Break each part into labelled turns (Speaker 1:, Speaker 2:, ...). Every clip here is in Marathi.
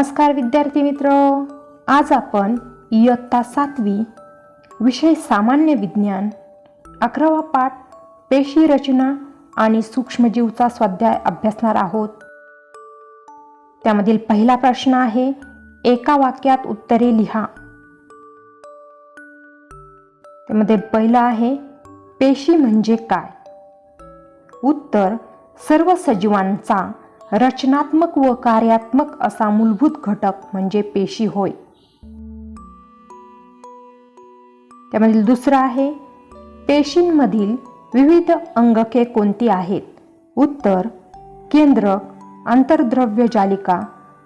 Speaker 1: नमस्कार विद्यार्थी मित्र. आज आपण इयत्ता सातवी विषय सामान्य विज्ञान अकरावा पाठ पेशी रचना आणि सूक्ष्मजीवचा स्वाध्याय अभ्यासणार आहोत. त्यामधील पहिला प्रश्न आहे एका वाक्यात उत्तरे लिहा. त्यामध्ये पहिलं आहे पेशी म्हणजे काय? उत्तर सर्व सजीवांचा रचनात्मक व कार्यात्मक असा मूलभूत घटक म्हणजे पेशी होय. त्यामधील दुसरं आहे पेशींमधील विविध अंगके कोणती आहेत? उत्तर केंद्रक आंतरद्रव्य जालिका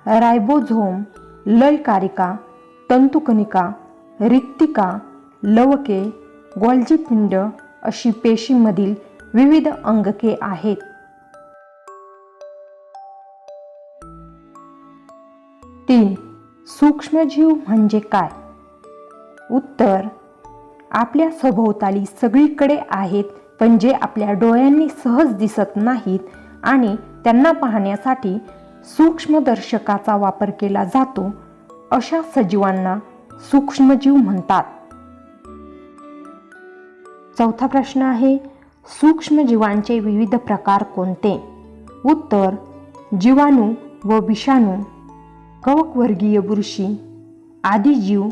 Speaker 1: रायबोझोम लयकारिका तंतुकनिका रिक्तिका लवके गोल्जी अशी पेशींमधील विविध अंगके आहेत. तीन सूक्ष्मजीव म्हणजे काय? उत्तर आपल्या सभोवताली सगळीकडे आहेत पण जे आपल्या डोळ्यांनी सहज दिसत नाहीत आणि त्यांना पाहण्यासाठी सूक्ष्मदर्शकाचा वापर केला जातो अशा सजीवांना सूक्ष्मजीव म्हणतात. चौथा प्रश्न आहे सूक्ष्मजीवांचे विविध प्रकार कोणते? उत्तर जीवाणू व विषाणू. कवकवर्गीय बुरशी आदी जीव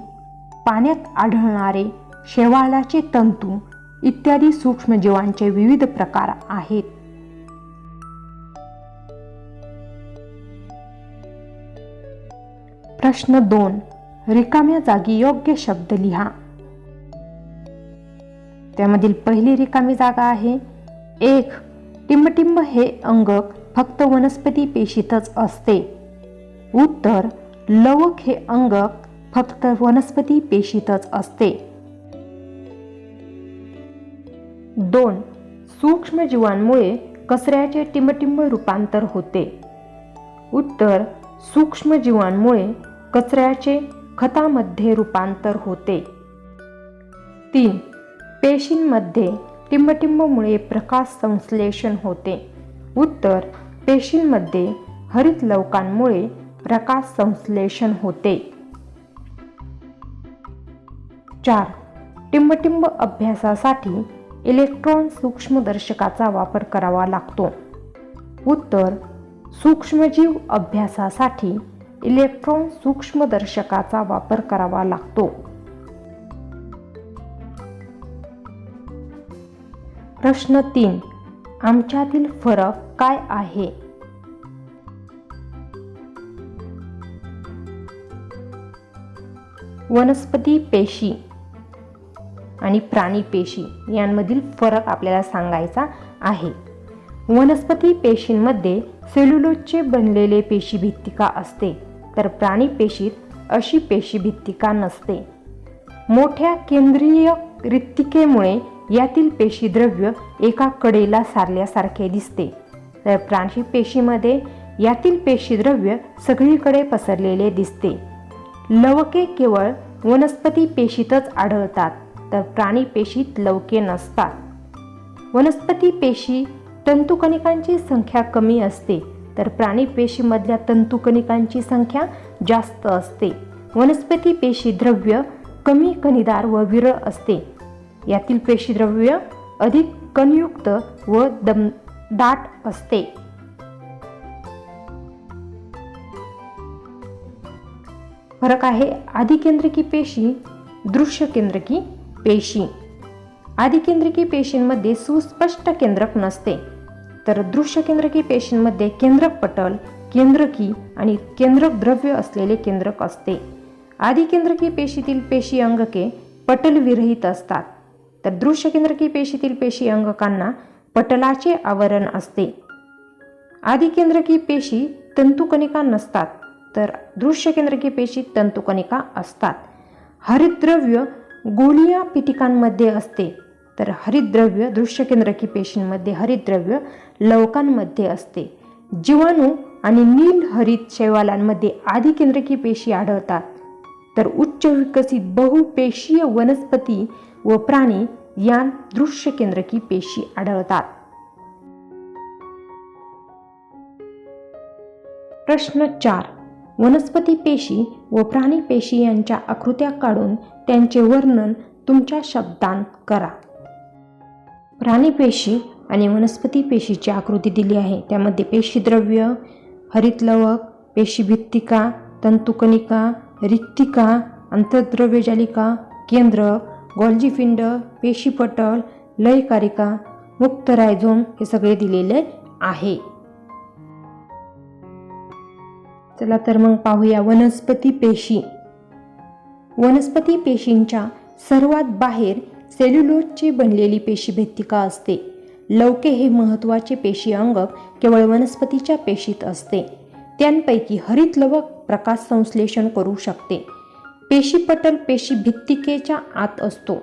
Speaker 1: पाण्यात आढळणारे शेवाळाचे तंतू इत्यादी सूक्ष्मजीवांचे विविध प्रकार आहेत. प्रश्न दोन रिकाम्या जागी योग्य शब्द लिहा. त्यामधील पहिली रिकामी जागा आहे. एक टिंबटिंब हे अंगक फक्त वनस्पती पेशीतच असते. उत्तर लवक हे अंगक फक्त वनस्पती पेशीतच असते. दोन सूक्ष्मजीवांमुळे कचऱ्याचे टिंबटिंब रूपांतर होते. उत्तर सूक्ष्मजीवांमुळे कचऱ्याचे खतामध्ये रूपांतर होते. तीन पेशींमध्ये टिंबटिंबमुळे प्रकाश संश्लेषण होते. उत्तर पेशींमध्ये हरित लवकांमुळे प्रकाश संश्लेषण होते. चार. टिंबटिंब अभ्यासासाठी इलेक्ट्रॉन सूक्ष्मदर्शकाचा वापर करावा लागतो. उत्तर. सूक्ष्मजीव अभ्यासासाठी इलेक्ट्रॉन सूक्ष्मदर्शकाचा वापर करावा लागतो. प्रश्न तीन. आमच्यातील फरक काय आहे? वनस्पती पेशी आणि प्राणी पेशी यांमधील फरक आपल्याला सांगायचा आहे. वनस्पती पेशींमध्ये सेल्युलोजचे बनलेले पेशीभित्तिका असते तर प्राणी पेशीत अशी पेशीभित्तिका नसते. मोठ्या केंद्रीय रित्तिकेमुळे यातील पेशीद्रव्य एका कडेला सारल्यासारखे दिसते. तर प्राणी पेशीमध्ये यातील पेशीद्रव्य सगळीकडे पसरलेले दिसते. लवके केवळ वनस्पती पेशीतच आढळतात तर प्राणी पेशीत लवके नसतात. वनस्पती पेशी तंतुकणिकांची संख्या कमी असते तर प्राणी पेशीमधल्या तंतुकणिकांची संख्या जास्त असते. वनस्पती पेशी द्रव्य कमी कणीदार व विरळ असते. यातील पेशीद्रव्य अधिक कणयुक्त व दम दाट असते. फरक आहे. आधिकेंद्रकी पेशी दृश्य केंद्रकी पेशी. आधिकेंद्रकी पेशींमध्ये सुस्पष्ट केंद्रक नसते. तर दृश्य केंद्रकी पेशींमध्ये केंद्रक पटल केंद्रकी आणि केंद्रक द्रव्य असलेले केंद्रक असते. आधिकेंद्रकी पेशीतील पेशी अंगके पटलविरहित असतात. तर दृश्य केंद्रकी पेशीतील पेशी अंगकांना पटलाचे आवरण असते. आधिकेंद्रकी पेशी तंतुकणिका नसतात. तर दृश्य केंद्रकी पेशी तंतुकणिका असतात. हरितद्रव्य गोलिया पिटिकांमध्ये असते. तर हरितद्रव्य दृश्य केंद्रकी पेशींमध्ये हरितद्रव्य लवकांमध्ये असते. जीवाणू आणि नील हरित शैवालांमध्ये आधिकेंद्रकी पेशी आढळतात. तर उच्च विकसित बहुपेशीय वनस्पती व प्राणी यात दृश्य केंद्रकी पेशी आढळतात. प्रश्न चार. वनस्पती पेशी व प्राणी पेशी यांच्या आकृत्या काढून त्यांचे वर्णन तुमच्या शब्दांत करा. प्राणी पेशी आणि वनस्पती पेशीची आकृती दिली आहे. त्यामध्ये पेशीद्रव्य हरितलवक पेशीभित्तिका तंतुकणिका रिक्तिका अंतर्द्रव्यजालिका केंद्र गॉल्जीफिंड पेशीपटल लयकारिका मुक्त रायझोम हे सगळे दिलेले आहे. चला तर मग पाहूया वनस्पती पेशी. वनस्पती पेशींच्या सर्वात बाहेर सेल्युलोजची बनलेली पेशीभित्तिका असते. लवके हे महत्त्वाचे पेशी अंग केवळ वनस्पतीच्या पेशीत असते. त्यांपैकी हरितलवक प्रकाश संश्लेषण करू शकते. पेशीपटल पेशी भित्तिकेच्या आत असतो.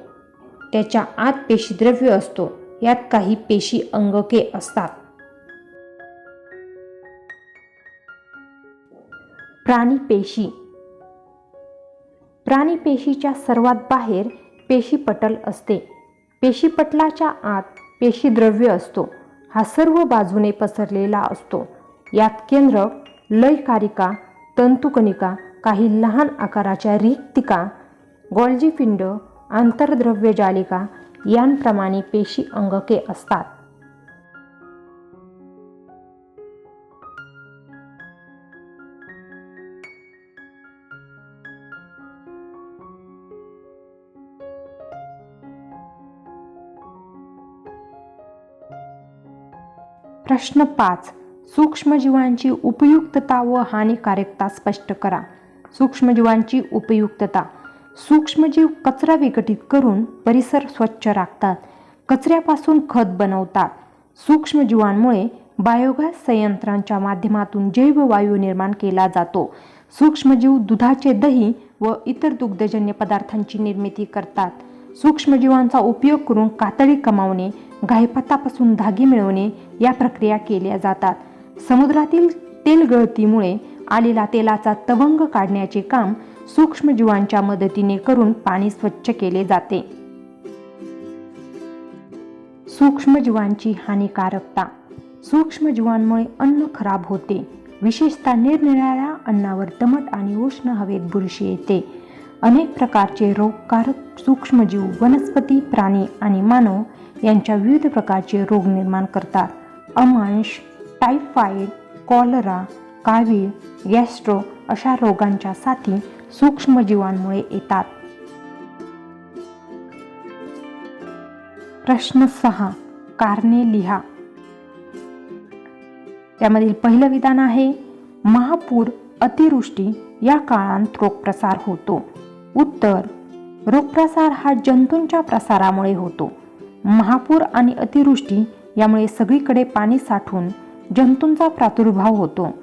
Speaker 1: त्याच्या आत पेशीद्रव्य असतो. यात काही पेशी अंगके असतात. प्राणी पेशी. प्राणी पेशीच्या सर्वात बाहेर पेशीपटल असते. पेशीपटलाच्या आत पेशीद्रव्य असतो. हा सर्व बाजूने पसरलेला असतो. यात केंद्र लयकारिका तंतुकणिका काही लहान आकाराच्या रिक्तिका गोल्जीफिंड आंतरद्रव्य जालिका यांप्रमाणे पेशी अंगके असतात. प्रश्न पाच. सूक्ष्मजीवांची उपयुक्तता व हानिकारकता स्पष्ट करा. सूक्ष्मजीवांची उपयुक्तता. सूक्ष्मजीव कचरा विघटित करून परिसर स्वच्छ राखतात. कचऱ्यापासून खत बनवतात. सूक्ष्मजीवांमुळे बायोगॅस संयंत्रांच्या माध्यमातून जैववायू निर्माण केला जातो. सूक्ष्मजीव दुधाचे दही व इतर दुग्धजन्य पदार्थांची निर्मिती करतात. सूक्ष्मजीवांचा उपयोग करून कातडी कमावणे गायपतापासून धागे मिळवणे या प्रक्रिया केल्या जातात. समुद्रातील तेल गळतीमुळे आलेला तेलाचा तवंग काढण्याचे काम सूक्ष्मजीवांच्या मदतीने करून पाणी स्वच्छ केले जाते. सूक्ष्मजीवांची हानिकारकता. सूक्ष्मजीवांमुळे अन्न खराब होते. विशेषतः निरनिराळ्या अन्नावर दमट आणि उष्ण हवेत बुरशी येते. अनेक प्रकारचे रोगकारक सूक्ष्मजीव वनस्पती प्राणी आणि मानव यांच्या विविध प्रकारचे रोग निर्माण करतात. अमांश टायफाईड कॉलरा कावीळ गॅस्ट्रो अशा रोगांच्या साथी सूक्ष्मजीवांमुळे येतात. प्रश्न सहा कारणे लिहा. त्यामधील पहिलं विधान आहे महापूर अतिवृष्टी या काळात रोगप्रसार होतो. उत्तर रोगप्रसार हा जंतूंच्या प्रसारामुळे होतो. महापूर आणि अतिवृष्टी यामुळे सगळीकडे पाणी साठून जंतूंचा प्रादुर्भाव होतो.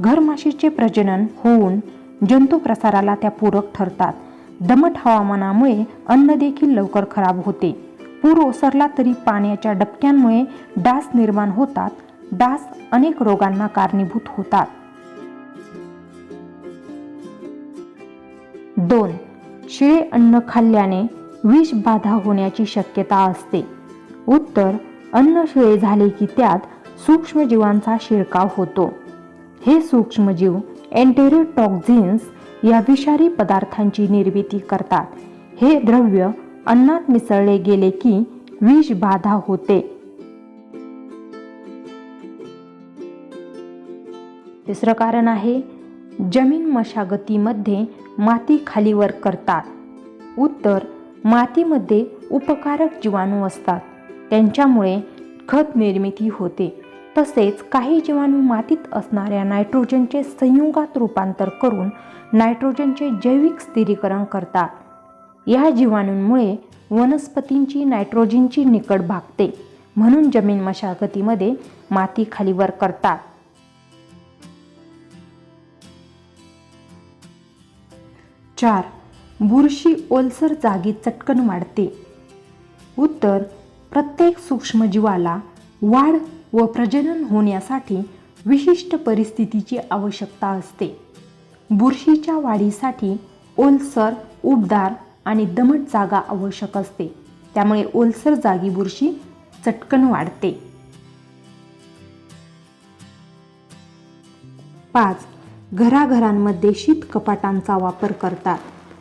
Speaker 1: घरमाशीचे प्रजनन होऊन जंतू प्रसाराला त्या पूरक ठरतात. दमट हवामानामुळे अन्न देखील लवकर खराब होते. पूर ओसरला तरी पाण्याच्या डबक्यांमुळे डास निर्माण होतात. डास अनेक रोगांना कारणीभूत होतात. शिळे अन्न खाल्ल्याने विष बाधा होण्याची शक्यता असते. उत्तर अन्न शिळे झाले की त्यात सूक्ष्मजीवांचा शिरकाव होतो. हे सूक्ष्मजीव एन्टेरोटॉक्झिन्स या विषारी पदार्थांची निर्मिती करतात. हे द्रव्य अन्नात मिसळले गेले की विष बाधा होते. तिसरं कारण आहे जमीन मशागतीमध्ये माती खालीवर करतात. उत्तर मातीमध्ये उपकारक जीवाणू असतात. त्यांच्यामुळे खत निर्मिती होते. तसेच काही जीवाणू मातीत असणाऱ्या नायट्रोजनचे संयुगात रूपांतर करून नायट्रोजनचे जैविक स्थिरीकरण करतात. या जीवाणूंमुळे वनस्पतींची नायट्रोजनची निकड भागते. म्हणून जमीन मशागतीमध्ये माती खालीवर करतात. चार. बुरशी ओलसर जागी चटकन वाढते उत्तर प्रत्येक सूक्ष्मजीवाला वाढ व प्रजनन होण्यासाठी विशिष्ट परिस्थितीची आवश्यकता असते. बुरशीच्या वाढीसाठी ओलसर उबदार आणि दमट जागा आवश्यक असते. त्यामुळे ओलसर जागी बुरशी चटकन वाढते. पाच. घराघरांमध्ये शीत कपाटांचा वापर करतात.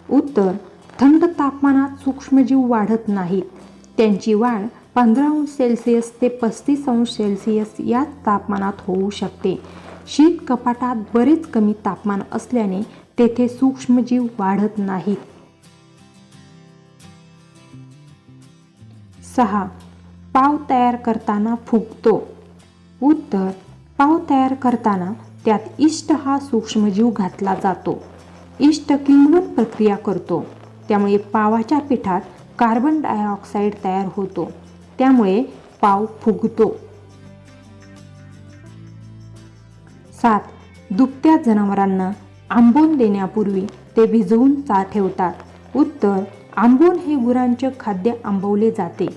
Speaker 1: उत्तर थंड तापमानात सूक्ष्मजीव वाढत नाहीत. त्यांची वाढ पंधरा अंश सेल्सिअस ते पस्तीस अंश सेल्सिअस याच तापमानात होऊ शकते. शीत कपाटात बरेच कमी तापमान असल्याने तेथे सूक्ष्मजीव वाढत नाहीत. सहा पाव तयार करताना फुगतो. उत्तर पाव तयार करताना त्यात इष्ट हा सूक्ष्मजीव घातला जातो. इष्ट किण्वन प्रक्रिया करतो. त्यामुळे पावाच्या पिठात कार्बन डायऑक्साईड तयार होतो. त्यामुळे पाव फुगतो. सात दुभत्या जनावरांना आंबोन देण्यापूर्वी ते भिजवून चा ठेवतात. उत्तर आंबोन हे गुरांचे खाद्य आंबवले जाते.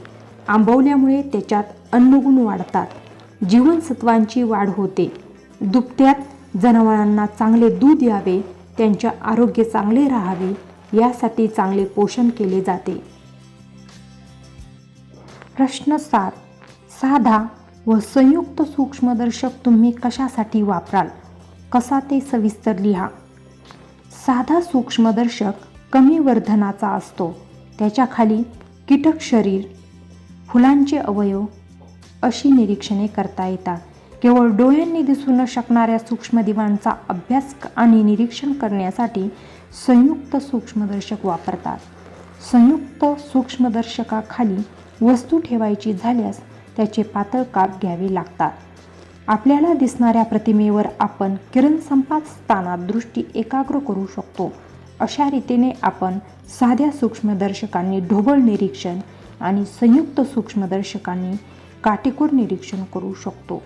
Speaker 1: आंबवल्यामुळे त्याच्यात अन्नगुण वाढतात. जीवनसत्वांची वाढ होते. दुभत्यात जनावरांना चांगले दूध यावे त्यांचे आरोग्य चांगले राहावे यासाठी चांगले पोषण केले जाते. प्रश्न सात. साधा व संयुक्त सूक्ष्मदर्शक तुम्ही कशासाठी वापराल? कसा ते सविस्तर लिहा. साधा सूक्ष्मदर्शक कमी वर्धनाचा असतो. त्याच्याखाली कीटक शरीर फुलांचे अवयव अशी निरीक्षणे करता येतात. केवळ डोळ्यांनी दिसू न शकणाऱ्या सूक्ष्मदिवांचा अभ्यास आणि निरीक्षण करण्यासाठी संयुक्त सूक्ष्मदर्शक वापरतात. संयुक्त सूक्ष्मदर्शकाखाली वस्तू ठेवायची झाल्यास त्याचे पातळ काप घ्यावे लागतात. आपल्याला दिसणाऱ्या प्रतिमेवर आपण किरणसंपात स्थानात दृष्टी एकाग्र करू शकतो. अशा रीतीने आपण साध्या सूक्ष्मदर्शकांनी ढोबळ निरीक्षण आणि संयुक्त सूक्ष्मदर्शकांनी काटेकोर निरीक्षण करू शकतो.